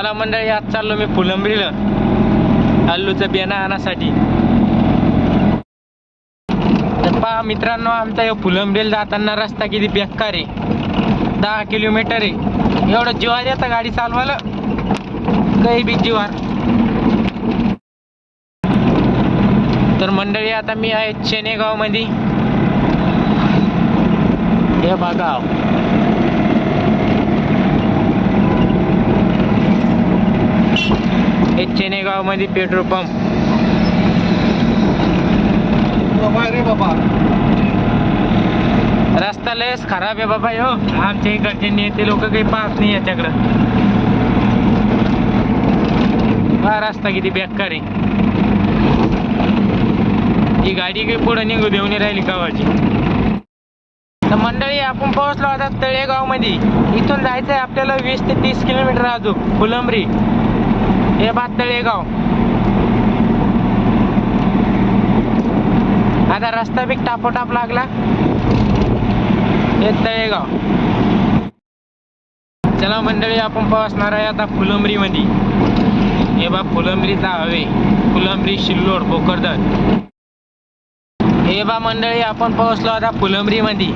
चला मंडळी आज चाललो मी फुलंबरीला. आलूचं बियाणं आणण्यासाठी तर पहा मित्रांनो आमचा हे फुलंबरीला जाताना रस्ता किती बेकार आहे. दहा किलोमीटर आहे. एवढं जीवार येतं गाडी चालवायला? काही बी जीवार तर मंडळी आता मी आहे चेनेगावमध्ये हे बघा. हे चेनेगावमध्ये पेट्रोल पंप. रे बाबा. रस्ता लयच खराब आहे बाबा हो आमच्या इकडचे नेते लोक काही पाहत नाही याच्याकडं. हा रस्ता किती बेकार आहे. ही गाडी काही पुढे निघू देऊ नाही राहिली गावाची. तर मंडळी आपण पोहोचलो आता तळेगावमध्ये इथून जायचंय आपल्याला वीस ते तीस किलोमीटर अजून फुलंबरी. हे बाद तळेगाव. आता रस्ता बी टापोटाप लागला. हे तळेगाव. चला मंडळी आपण पोहोचणार आहे आता फुलंबरी मध्ये हे बा फुलंबरीचा हवे. फुलंबरी शिल्लोड भोकरदन. हे बा मंडळी आपण पोहोचलो आता फुलंबरी मध्ये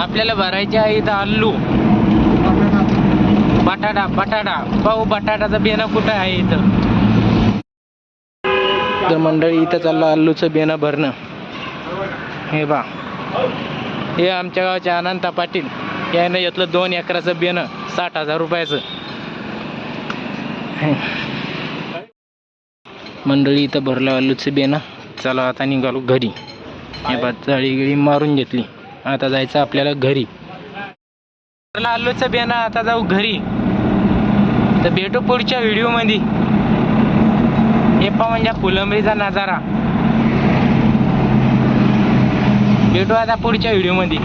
आपल्याला भरायचे आहे इथं अल्लू बटाटा बटाटा. भाऊ बटाटाचं बियाणं कुठं आहे इथं? तर मंडळी इथं चाललं आलूचं बियाणं भरणं. हे बा. हे आमच्या गावचे अनंता पाटील. यानं घेतलं दोन एकराचं बियाणं साठ हजार रुपयाचं. हे. मंडळी इथं भरलं आलूचं बियाणं. चला आता निघालो घरी. हे बा जाळी गिळी मारून घेतली. आता जायचं आपल्याला घरी. भरलं आलूचं बियाणं आता जाऊ घरी. तर भेटू पुढच्या व्हिडिओमध्ये. हे पहा म्हणजे फुलंबरीचा नजारा. भेटू आता पुढच्या व्हिडिओमध्ये.